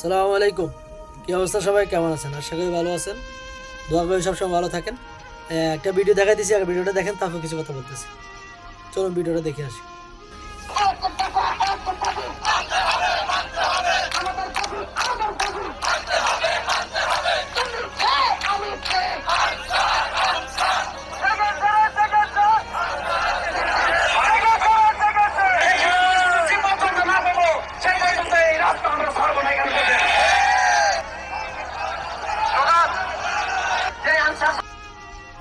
সালামু আলাইকুম। কী অবস্থা সবাই? কেমন আছেন? আশা করি ভালো আছেন। দোয়া করি সবসময় ভালো থাকেন। একটা ভিডিও দেখা দিয়েছি আর ভিডিওটা দেখেন, তারপর কিছু কথা বলতেছি। চলুন ভিডিওটা দেখে আসি।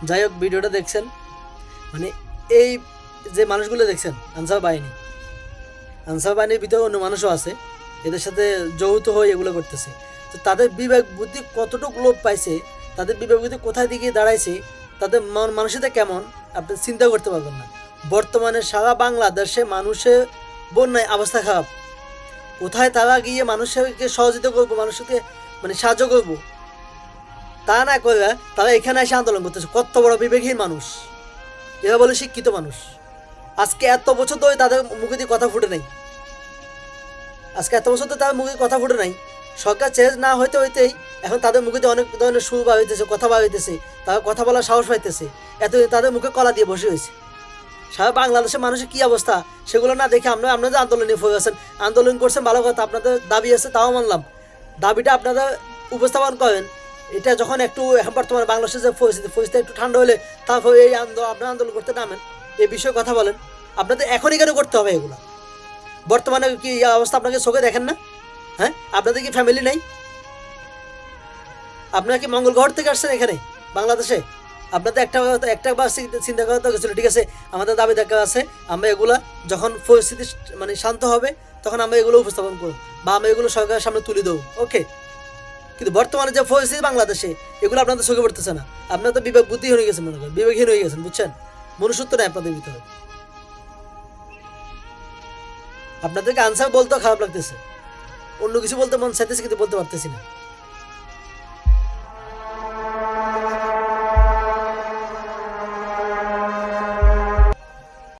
যাই হোক, ভিডিওটা দেখছেন। মানে এই যে মানুষগুলো দেখছেন, আনসার বাহিনী। আনসার বাহিনীর ভিতরে অন্য মানুষও আছে, এদের সাথে যৌথ হয়ে এগুলো করতেছে। তো তাদের বিবেক বুদ্ধি কতটুকু লোপ পাইছে, তাদের বিবেক বুদ্ধি কোথায় দিকে দাঁড়াইছে, তাদের মন মানসিকতা কেমন, আপনি চিন্তা করতে পারবেন না। বর্তমানে সারা বাংলাদেশে মানুষের বন্যায় অবস্থা খারাপ। কোথায় তারা গিয়ে মানুষকে সহযোগিতা করব, মানুষকে মানে সাহায্য করব তা না করে তারা এখানে এসে আন্দোলন করতেছে। কত বড় বিবেকহীন মানুষ। এরা বলে শিক্ষিত মানুষ। আজকে এত বছর ধরে তাদের মুখে দিয়ে কথা ফুটে নাই। আজকে এত বছর ধরে তাদের মুখে কথা ফুটে নাই। সরকার চেঞ্জ না হইতে হইতেই এখন তাদের মুখে দিয়ে অনেক ধরনের সুর বা হইতেছে, কথা বার হইতেছে। তারা কথা বলার সাহস পাইতেছে। এত তাদের মুখে কলা দিয়ে বসে হয়েছে সারা বাংলাদেশের মানুষের কী অবস্থা? সেগুলো না দেখে আমরা আপনাদের আন্দোলনে ফোক আছেন, আন্দোলন করছেন ভালো কথা, আপনাদের দাবি আছে তাও মানলাম। দাবিটা আপনারা উপস্থাপন করেন। এটা যখন একটু এখন বর্তমানে বাংলাদেশের যে পরিস্থিতি পরিস্থিতি একটু ঠান্ডা হলে তারপর এই আন্দোলন আপনার আন্দোলন করতে নামেন। এই বিষয়ে কথা বলেন। আপনাদের এখনই কেন করতে হবে এগুলো? বর্তমানে কি অবস্থা আপনাকে চোখে দেখেন না? হ্যাঁ? আপনাদের কি ফ্যামিলি নেই? আপনারা কি মঙ্গল গ্রহ থেকে আসছেন এখানে, বাংলাদেশে? আপনাদের একটা একটা বার চিন্তা- চিন্তা করা তো গেছিল ঠিক আছে? আমাদের দাবি দেখা আছে, আমরা এগুলা যখন পরিস্থিতি মানে শান্ত হবে, তখন আমরা এগুলো উপস্থাপন করব। বা আমরা এগুলো সরকারের সামনে তুলে দেবো ওকে কিন্তু বর্তমানে যে পরিস্থিতি বাংলাদেশে, এগুলো আপনাদের চোখে পড়তেছে না। আপনার তো বিবেক বুদ্ধি হয়ে গেছে মনে করেন, বিবেকহীন হয়ে গেছেন, বুঝছেন? মনুষ্যত্ব নেই আপনাদের ভিতরে। আপনাদেরকে আনসার বলতেও খারাপ লাগতেছে। অন্য কিছু বলতে মন চাইতেছে কিন্তু বলতে পারতেছি না।